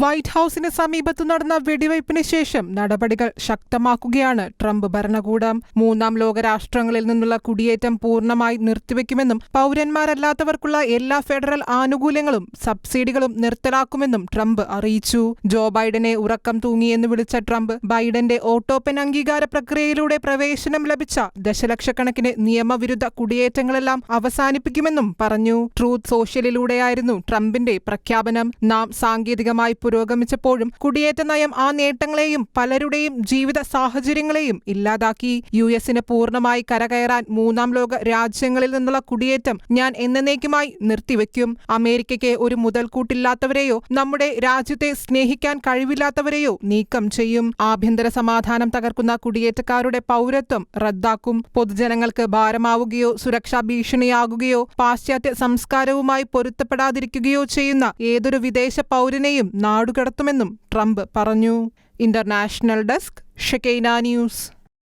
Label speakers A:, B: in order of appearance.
A: White ഹൌസിന് സമീപത്തു നടന്ന വെടിവയ്പ്പിന് ശേഷം നടപടികൾ ശക്തമാക്കുകയാണ് ട്രംപ് ഭരണകൂടം. മൂന്നാം ലോകരാഷ്ട്രങ്ങളിൽ നിന്നുള്ള കുടിയേറ്റം പൂർണമായി നിർത്തിവെക്കുമെന്നും പൗരന്മാരല്ലാത്തവർക്കുള്ള എല്ലാ ഫെഡറൽ ആനുകൂല്യങ്ങളും സബ്സിഡികളും നിർത്തലാക്കുമെന്നും ട്രംപ് അറിയിച്ചു. ജോ ബൈഡനെ ഉറക്കം തൂങ്ങിയെന്ന് വിളിച്ച ട്രംപ് ബൈഡന്റെ ഓട്ടോപ്പൻ അംഗീകാര പ്രക്രിയയിലൂടെ പ്രവേശനം ലഭിച്ച ദശലക്ഷക്കണക്കിന് നിയമവിരുദ്ധ കുടിയേറ്റങ്ങളെല്ലാം അവസാനിപ്പിക്കുമെന്നും പറഞ്ഞു. ട്രൂത്ത് സോഷ്യലിലൂടെയായിരുന്നു ട്രംപിന്റെ പ്രഖ്യാപനം. നാം സാങ്കേതികമായി പുരോഗമിച്ചപ്പോഴും കുടിയേറ്റ നയം ആ നേട്ടങ്ങളെയും പലരുടെയും ജീവിത സാഹചര്യങ്ങളെയും ഇല്ലാതാക്കി. യു എസിന് പൂർണമായി കരകയറാൻ മൂന്നാം ലോക രാജ്യങ്ങളിൽ നിന്നുള്ള കുടിയേറ്റം ഞാൻ എന്നേക്കുമായി നിർത്തിവെക്കും അമേരിക്കയ്ക്ക് ഒരു മുതൽക്കൂട്ടില്ലാത്തവരെയോ നമ്മുടെ രാജ്യത്തെ സ്നേഹിക്കാൻ കഴിവില്ലാത്തവരെയോ നീക്കം ചെയ്യും. ആഭ്യന്തര സമാധാനം തകർക്കുന്ന കുടിയേറ്റക്കാരുടെ പൗരത്വം റദ്ദാക്കും. പൊതുജനങ്ങൾക്ക് ഭാരമാവുകയോ സുരക്ഷാ ഭീഷണിയാകുകയോ പാശ്ചാത്യ സംസ്കാരവുമായി പൊരുത്തപ്പെടാതിരിക്കുകയോ ചെയ്യുന്ന ഏതൊരു വിദേശ പൗരനെയും നാടുകടത്തുമെന്നും ട്രംപ് പറഞ്ഞു. International desk Shekinah news.